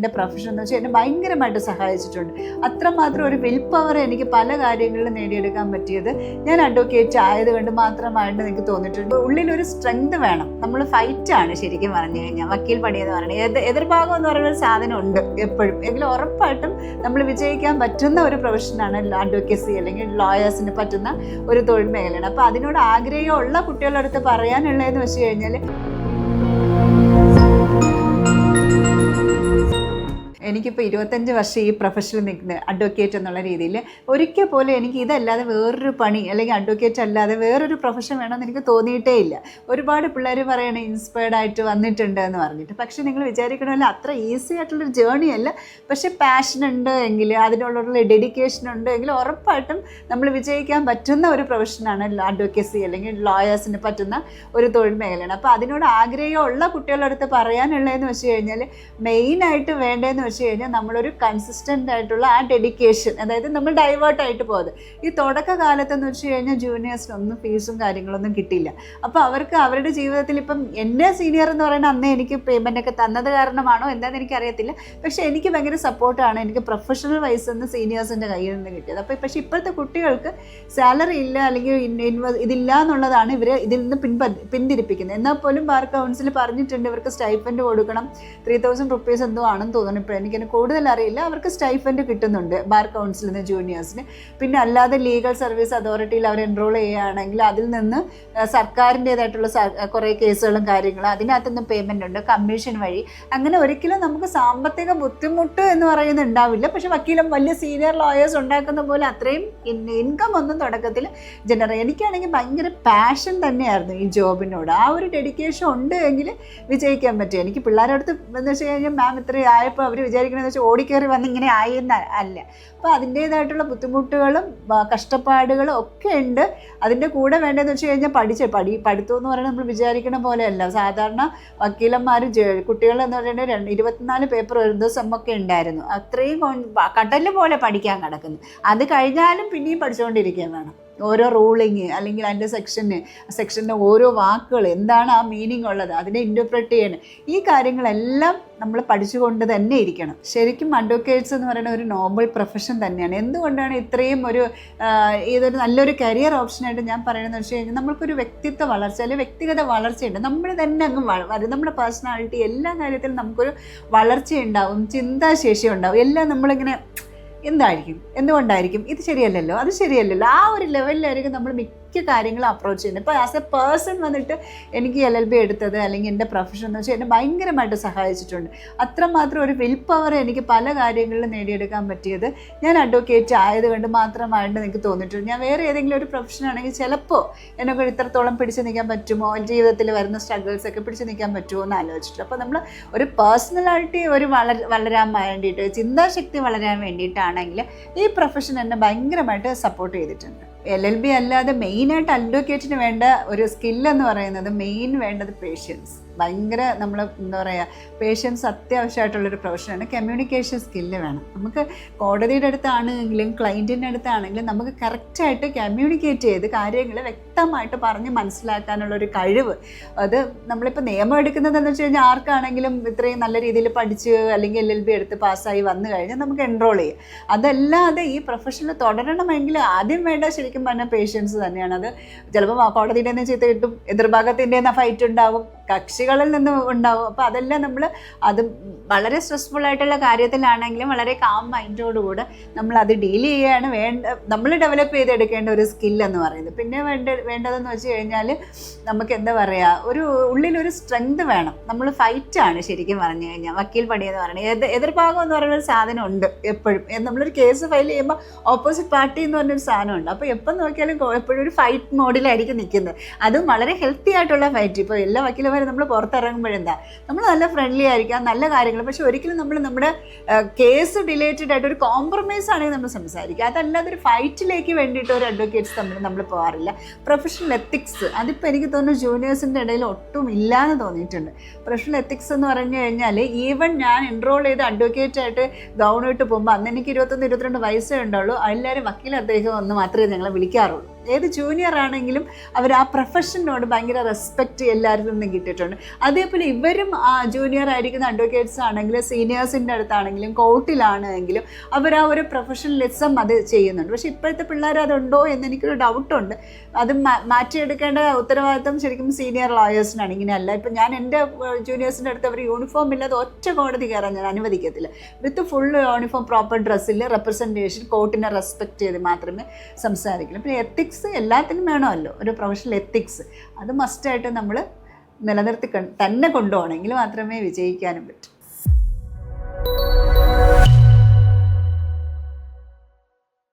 എന്റെ പ്രൊഫഷൻ എന്ന് വെച്ചാൽ എന്നെ ഭയങ്കരമായിട്ട് സഹായിച്ചിട്ടുണ്ട്. അത്രമാത്രം ഒരു വിൽ പവർ എനിക്ക് പല കാര്യങ്ങളിലും നേടിയെടുക്കാൻ പറ്റിയത് ഞാൻ അഡ്വക്കേറ്റ് ആയത് കൊണ്ട് മാത്രമായിട്ട് എനിക്ക് തോന്നിയിട്ടുണ്ട്. ഉള്ളിലൊരു സ്ട്രെങ്ത് വേണം. നമ്മൾ ഫൈറ്റാണ് ശരിക്കും പറഞ്ഞു കഴിഞ്ഞാൽ വക്കീൽ പണി എന്ന് പറയുന്നത്. എതിർ എതിർഭാഗം എന്ന് പറയുന്ന ഒരു സാധനം ഉണ്ട് എപ്പോഴും. എങ്കിലും ഉറപ്പായിട്ടും നമ്മൾ വിജയിക്കാൻ പറ്റുന്ന ഒരു പ്രൊഫഷനാണ് അഡ്വക്കേസി അല്ലെങ്കിൽ ലോയേഴ്സിന് പറ്റുന്ന ഒരു തൊഴിൽ മേഖലയാണ്. അപ്പോൾ അതിനോട് ആഗ്രഹമുള്ള കുട്ടികളുടെ അടുത്ത് പറയാനുള്ളതെന്ന് വെച്ച് കഴിഞ്ഞാൽ എനിക്കിപ്പോൾ ഇരുപത്തഞ്ച് വർഷം ഈ പ്രൊഫഷനിൽ നിൽക്കുന്നത് അഡ്വക്കേറ്റ് എന്നുള്ള രീതിയിൽ ഒരിക്കൽ പോലും എനിക്ക് ഇതല്ലാതെ വേറൊരു പണി അല്ലെങ്കിൽ അഡ്വക്കേറ്റ് അല്ലാതെ വേറൊരു പ്രൊഫഷൻ വേണമെന്ന് എനിക്ക് തോന്നിയിട്ടേ ഇല്ല. ഒരുപാട് പിള്ളേർ പറയണേ ഇൻസ്പയർഡ് ആയിട്ട് വന്നിട്ടുണ്ട് എന്ന് പറഞ്ഞിട്ട്. പക്ഷേ നിങ്ങൾ വിചാരിക്കണമല്ലോ അത്ര ഈസി ആയിട്ടുള്ളൊരു ജേണി അല്ല. പക്ഷേ പാഷൻ ഉണ്ട് എങ്കിൽ അതിനുള്ള ഡെഡിക്കേഷൻ ഉണ്ട് എങ്കിൽ ഉറപ്പായിട്ടും നമ്മൾ വിജയിക്കാൻ പറ്റുന്ന ഒരു പ്രൊഫഷനാണ് അഡ്വക്കേസി അല്ലെങ്കിൽ ലോയേഴ്സിന് പറ്റുന്ന ഒരു തൊഴിൽ മേഖലയാണ്. അപ്പോൾ അതിനോട് ആഗ്രഹമുള്ള കുട്ടികളുടെ അടുത്ത് പറയാനുള്ളതെന്ന് വെച്ച് കഴിഞ്ഞാൽ മെയിനായിട്ട് വേണ്ടതെന്ന് വെച്ച് കഴിഞ്ഞാൽ നമ്മളൊരു കൺസിസ്റ്റന്റ് ആയിട്ടുള്ള ആ ഡെഡിക്കേഷൻ അതായത് നമ്മൾ ഡൈവേർട്ട് ആയിട്ട് പോകുന്നത് ഈ തുടക്ക കാലത്തെന്ന് വെച്ച് കഴിഞ്ഞാൽ ജൂനിയേഴ്സിനൊന്നും ഫീസും കാര്യങ്ങളൊന്നും കിട്ടില്ല അപ്പോൾ അവർക്ക് അവരുടെ ജീവിതത്തിൽ ഇപ്പം എന്നെ സീനിയർ എന്ന് പറയുന്നത് അന്നേ എനിക്ക് പേയ്മെന്റ് ഒക്കെ തന്നത് കാരണമാണോ എന്താണെന്ന് എനിക്കറിയത്തില്ല. പക്ഷേ എനിക്ക് ഭയങ്കര സപ്പോർട്ടാണ് എനിക്ക് പ്രൊഫഷണൽ വൈസ് നിന്ന് സീനിയേഴ്സിന്റെ കയ്യിൽ നിന്ന് കിട്ടിയത്. അപ്പോൾ പക്ഷേ ഇപ്പോഴത്തെ കുട്ടികൾക്ക് സാലറി ഇല്ല അല്ലെങ്കിൽ ഇൻ- ഇൻവ ഇതില്ല എന്നുള്ളതാണ് ഇവർ ഇതിൽ നിന്ന് പിൻപ പിന്തിരിപ്പിക്കുന്നത്. എന്നാൽ പോലും ബാർ കൗൺസിൽ പറഞ്ഞിട്ടുണ്ട് ഇവർക്ക് സ്റ്റൈപ്പന്റ് കൊടുക്കണം. ത്രീ തൗസൻഡ് റുപ്പീസ് എന്തോ ആണെന്ന് തോന്നുന്നു. ഇപ്പോൾ എനിക്കതിന് കൂടുതൽ അറിയില്ല. അവർക്ക് സ്റ്റൈഫൻഡ് കിട്ടുന്നുണ്ട്. ബാർ കൗൺസിലിൽ നിന്ന് ജൂനിയേഴ്സിന് പിന്നെ അല്ലാതെ ലീഗൽ സർവീസ് അതോറിറ്റിയിൽ അവർ എൻറോൾ ചെയ്യുകയാണെങ്കിൽ അതിൽ നിന്ന് സർക്കാരിന്റേതായിട്ടുള്ള കുറേ കേസുകളും കാര്യങ്ങളും അതിനകത്തുനിന്ന് പേയ്മെന്റ് ഉണ്ട്. കമ്മീഷൻ വഴി. അങ്ങനെ ഒരിക്കലും നമുക്ക് സാമ്പത്തിക ബുദ്ധിമുട്ട് എന്ന് പറയുന്നത് ഉണ്ടാവില്ല. പക്ഷെ വക്കീലും വലിയ സീനിയർ ലോയേഴ്സ് ഉണ്ടാക്കുന്ന പോലെ അത്രയും ഇൻകം ഒന്നും തുടക്കത്തിൽ ജനറൽ എനിക്കാണെങ്കിൽ ഭയങ്കര പാഷൻ തന്നെയായിരുന്നു ഈ ജോബിനോട്. ആ ഒരു ഡെഡിക്കേഷൻ ഉണ്ട് എങ്കിൽ വിജയിക്കാൻ പറ്റും. എനിക്ക് പിള്ളേരടുത്ത് എന്ന് വെച്ച് കഴിഞ്ഞാൽ മാം ഇത്രയും ആയപ്പോൾ അവർ വിചാരിക്കണമെന്ന് വെച്ചാൽ ഓടിക്കേറി വന്ന് ഇങ്ങനെ ആയി എന്ന് അല്ല. അപ്പോൾ അതിന്റേതായിട്ടുള്ള ബുദ്ധിമുട്ടുകളും കഷ്ടപ്പാടുകളും ഒക്കെ ഉണ്ട്. അതിന്റെ കൂടെ വേണ്ടതെന്ന് വെച്ച് കഴിഞ്ഞാൽ പഠിച്ച് പഠി പഠിത്തം എന്ന് പറയുന്നത് നമ്മൾ വിചാരിക്കണ പോലെയല്ല. സാധാരണ വക്കീലന്മാർ കുട്ടികൾ എന്ന് പറയുന്നത് രണ്ട് ഇരുപത്തിനാല് പേപ്പർ ഒരു ദിവസം ഒക്കെ ഉണ്ടായിരുന്നു. അത്രയും കടൽ പോലെ പഠിക്കാൻ കിടക്കുന്നു. അത് കഴിഞ്ഞാലും പിന്നെയും പഠിച്ചുകൊണ്ടിരിക്കുകയും വേണം. ഓരോ റൂളിങ് അല്ലെങ്കിൽ അതിന്റെ സെക്ഷന് സെക്ഷന്റെ ഓരോ വാക്കുകൾ എന്താണ് ആ മീനിങ് ഉള്ളത് അതിനെ ഇന്റർപ്രറ്റ് ചെയ്യണം. ഈ കാര്യങ്ങളെല്ലാം നമ്മൾ പഠിച്ചുകൊണ്ട് തന്നെ ഇരിക്കണം. ശരിക്കും അഡ്വക്കേറ്റ്സ് എന്ന് പറയുന്ന ഒരു നോബൽ പ്രൊഫഷൻ തന്നെയാണ്. എന്തുകൊണ്ടാണ് ഇത്രയും ഒരു ഇതൊരു നല്ലൊരു കരിയർ ഓപ്ഷനായിട്ട് ഞാൻ പറയുന്നത് വെച്ച് കഴിഞ്ഞാൽ നമ്മൾക്കൊരു വ്യക്തിത്വ വളർച്ച അല്ലെങ്കിൽ വ്യക്തിഗത വളർച്ചയുണ്ട് നമ്മൾ തന്നെ അങ്ങ് വരും നമ്മുടെ പേഴ്സണാലിറ്റി എല്ലാ കാര്യത്തിലും നമുക്കൊരു വളർച്ചയുണ്ടാവും ചിന്താശേഷി ഉണ്ടാവും എല്ലാം നമ്മളിങ്ങനെ എന്തായിരിക്കും? എന്തുകൊണ്ടായിരിക്കും? ഇത് ശരിയല്ലല്ലോ? അത് ശരിയല്ലല്ലോ? ആ ഒരു ലെവലിലായിരിക്കും നമ്മൾ മിക്ക കാര്യങ്ങളും അപ്രോച്ച് ചെയ്യുന്നത് ഇപ്പോൾ ആസ് എ പേഴ്സൺ വന്നിട്ട് എനിക്ക് എൽ എൽ ബി എടുത്തത് അല്ലെങ്കിൽ എന്റെ പ്രൊഫഷൻ എന്ന് വെച്ചാൽ എന്നെ ഭയങ്കരമായിട്ട് സഹായിച്ചിട്ടുണ്ട്. അത്രമാത്രം ഒരു വിൽ പവർ എനിക്ക് പല കാര്യങ്ങളിലും നേടിയെടുക്കാൻ പറ്റിയത് ഞാൻ അഡ്വക്കേറ്റ് ആയതുകൊണ്ട് മാത്രമായിട്ട് എനിക്ക് തോന്നിയിട്ടുണ്ട്. ഞാൻ വേറെ ഏതെങ്കിലും ഒരു പ്രൊഫഷൻ ആണെങ്കിൽ ചിലപ്പോൾ എന്നെ ഇത്രത്തോളം പിടിച്ചു നിൽക്കാൻ പറ്റുമോ? ജീവിതത്തിൽ വരുന്ന സ്ട്രഗിൾസ് ഒക്കെ പിടിച്ചു നിൽക്കാൻ പറ്റുമോ എന്ന് ആലോചിച്ചിട്ട്. അപ്പോൾ നമ്മൾ ഒരു പേഴ്സണലായിട്ട് ഒരു വളര വളരാൻ വേണ്ടിയിട്ട് ചിന്താശക്തി വളരാൻ വേണ്ടിയിട്ടാണെങ്കിൽ ഈ പ്രൊഫഷൻ എന്നെ ഭയങ്കരമായിട്ട് സപ്പോർട്ട് ചെയ്തിട്ടുണ്ട്. എൽ എൽ ബി അല്ലാതെ മെയിനായിട്ട് അഡ്വക്കേറ്റിന് വേണ്ട ഒരു സ്കില്ലെന്ന് പറയുന്നത് മെയിൻ വേണ്ടത് പേഷ്യൻസ് ഭയങ്കര നമ്മൾ എന്താ പറയുക പേഷ്യൻസ് അത്യാവശ്യമായിട്ടുള്ളൊരു പ്രൊഫഷനാണ് കമ്മ്യൂണിക്കേഷൻ സ്കില്ല് വേണം. നമുക്ക് കോടതിയുടെ അടുത്താണെങ്കിലും ക്ലയന്റിന്റെ അടുത്താണെങ്കിലും നമുക്ക് കറക്റ്റായിട്ട് കമ്മ്യൂണിക്കേറ്റ് ചെയ്ത് കാര്യങ്ങൾ വ്യക്തമായിട്ട് പറഞ്ഞ് മനസ്സിലാക്കാനുള്ളൊരു കഴിവ്. അത് നമ്മളിപ്പോൾ നിയമം എടുക്കുന്നതെന്ന് വെച്ച് കഴിഞ്ഞാൽ ആർക്കാണെങ്കിലും ഇത്രയും നല്ല രീതിയിൽ പഠിച്ച് അല്ലെങ്കിൽ എൽ എൽ ബി എടുത്ത് പാസ്സായി വന്നു കഴിഞ്ഞാൽ നമുക്ക് എൻറോൾ ചെയ്യാം. അതല്ലാതെ ഈ പ്രൊഫഷനിൽ തുടരണമെങ്കിൽ ആദ്യം വേണ്ട ശരിക്കും പറഞ്ഞാൽ പേഷ്യൻസ് തന്നെയാണ്. അത് ചിലപ്പോൾ കോടതിയുടെ ചെയ്ത് കിട്ടും എതിർഭാഗത്തിന്റെ ഫൈറ്റ് ഉണ്ടാവും. കക്ഷികളിൽ നിന്നും ഉണ്ടാവും. അപ്പോൾ അതെല്ലാം നമ്മൾ അത് വളരെ സ്ട്രെസ്ഫുൾ ആയിട്ടുള്ള കാര്യത്തിലാണെങ്കിലും വളരെ കാം മൈൻഡോടുകൂടെ നമ്മൾ അത് ഡീൽ ചെയ്യുകയാണ് വേണ്ട നമ്മൾ ഡെവലപ്പ് ചെയ്തെടുക്കേണ്ട ഒരു സ്കില്ലെന്ന് പറയുന്നത്. പിന്നെ വേണ്ട വേണ്ടതെന്ന് വെച്ച് കഴിഞ്ഞാൽ നമുക്ക് എന്താ പറയുക ഒരു ഉള്ളിലൊരു സ്ട്രെങ്ത് വേണം. നമ്മൾ ഫൈറ്റാണ് ശരിക്കും പറഞ്ഞു കഴിഞ്ഞാൽ. വക്കീൽ പണി എന്ന് പറയുന്നത്. എതിർ എതിർഭാഗം എന്ന് പറയുന്ന ഒരു സാധനം ഉണ്ട് എപ്പോഴും. നമ്മളൊരു കേസ് ഫയൽ ചെയ്യുമ്പോൾ ഓപ്പോസിറ്റ് പാർട്ടി എന്ന് പറഞ്ഞൊരു സാധനമുണ്ട് അപ്പോൾ എപ്പം നോക്കിയാലും എപ്പോഴും ഒരു ഫൈറ്റ് മോഡിലായിരിക്കും നിൽക്കുന്നത് അതും വളരെ ഹെൽത്തി ആയിട്ടുള്ള ഫൈറ്റ് ഇപ്പോൾ എല്ലാ വക്കീലന്മാരും നമ്മൾ പുറത്തിറങ്ങുമ്പോഴെന്താ? നമ്മൾ നല്ല ഫ്രണ്ട്ലി ആയിരിക്കാം നല്ല കാര്യങ്ങൾ പക്ഷെ ഒരിക്കലും നമ്മൾ നമ്മുടെ കേസ് റിലേറ്റഡ് ആയിട്ട് ഒരു കോംപ്രമൈസ് ആണെങ്കിൽ നമ്മൾ സംസാരിക്കുക അതല്ലാതെ ഒരു ഫൈറ്റിലേക്ക് വേണ്ടിയിട്ട് ഒരു അഡ്വക്കേറ്റ്സ് തമ്മിൽ നമ്മൾ പോകാറില്ല. പ്രൊഫഷണൽ എത്തിക്സ് അതിപ്പോൾ എനിക്ക് തോന്നുന്നു ജൂനിയേഴ്സിന്റെ ഇടയിൽ ഒട്ടും ഇല്ലാന്ന് തോന്നിയിട്ടുണ്ട്. പ്രൊഫഷണൽ എത്തിക്സ് എന്ന് പറഞ്ഞു കഴിഞ്ഞാൽ ഈവൻ ഞാൻ എൻറോൾ ചെയ്ത് അഡ്വക്കേറ്റ് ആയിട്ട് ഗൗണിട്ട് പോകുമ്പോൾ അന്ന് എനിക്ക് ഇരുപത്തൊന്ന് ഇരുപത്തിരണ്ട് വയസ്സേ ഉണ്ടാവുള്ളൂ. എല്ലാവരും വക്കീൽ അദ്ദേഹം ഒന്ന് മാത്രമേ ഞങ്ങളെ വിളിക്കാറുള്ളൂ. ഏത് ജൂനിയർ ആണെങ്കിലും അവർ ആ പ്രൊഫഷനോട് ഭയങ്കര റെസ്പെക്റ്റ് എല്ലാവരിൽ നിന്നും കിട്ടിയിട്ടുണ്ട്. അതേപോലെ ഇവരും ആ ജൂനിയർ ആയിരിക്കുന്ന അഡ്വക്കേറ്റ്സ് ആണെങ്കിലും സീനിയേഴ്സിന്റെ അടുത്താണെങ്കിലും കോർട്ടിലാണെങ്കിലും അവർ ആ ഒരു പ്രൊഫഷണലിസം അത് ചെയ്യുന്നുണ്ട്. പക്ഷേ ഇപ്പോഴത്തെ പിള്ളേർ അതുണ്ടോ എന്ന് എനിക്കൊരു ഡൗട്ടുണ്ട് അത് മാറ്റിയെടുക്കേണ്ട ഉത്തരവാദിത്തം ശരിക്കും സീനിയർ ലോയേഴ്സിനാണ് ഇങ്ങനെയല്ല. ഇപ്പം ഞാൻ എന്റെ ജൂനിയേഴ്സിന്റെ അടുത്ത് അവർ യൂണിഫോം ഇല്ലാതെ ഒറ്റ കോടതി കയറാൻ ഞാൻ അനുവദിക്കത്തില്ല. വിത്ത് ഫുൾ യൂണിഫോം പ്രോപ്പർ ഡ്രസ്സിൽ റെപ്രസെന്റേഷൻ കോർട്ടിനെ റെസ്പെക്റ്റ് ചെയ്ത് മാത്രമേ സംസാരിക്കുള്ളൂ. പിന്നെ എത്തിക്സ് എല്ലാത്തിനും വേണമല്ലോ. ഒരു പ്രൊഫഷണൽ എത്തിക്സ് അത് മസ്റ്റായിട്ട് നമ്മൾ നിലനിർത്തി തന്നെ കൊണ്ടുപോകണമെങ്കിൽ മാത്രമേ വിജയിക്കാനും പറ്റൂ.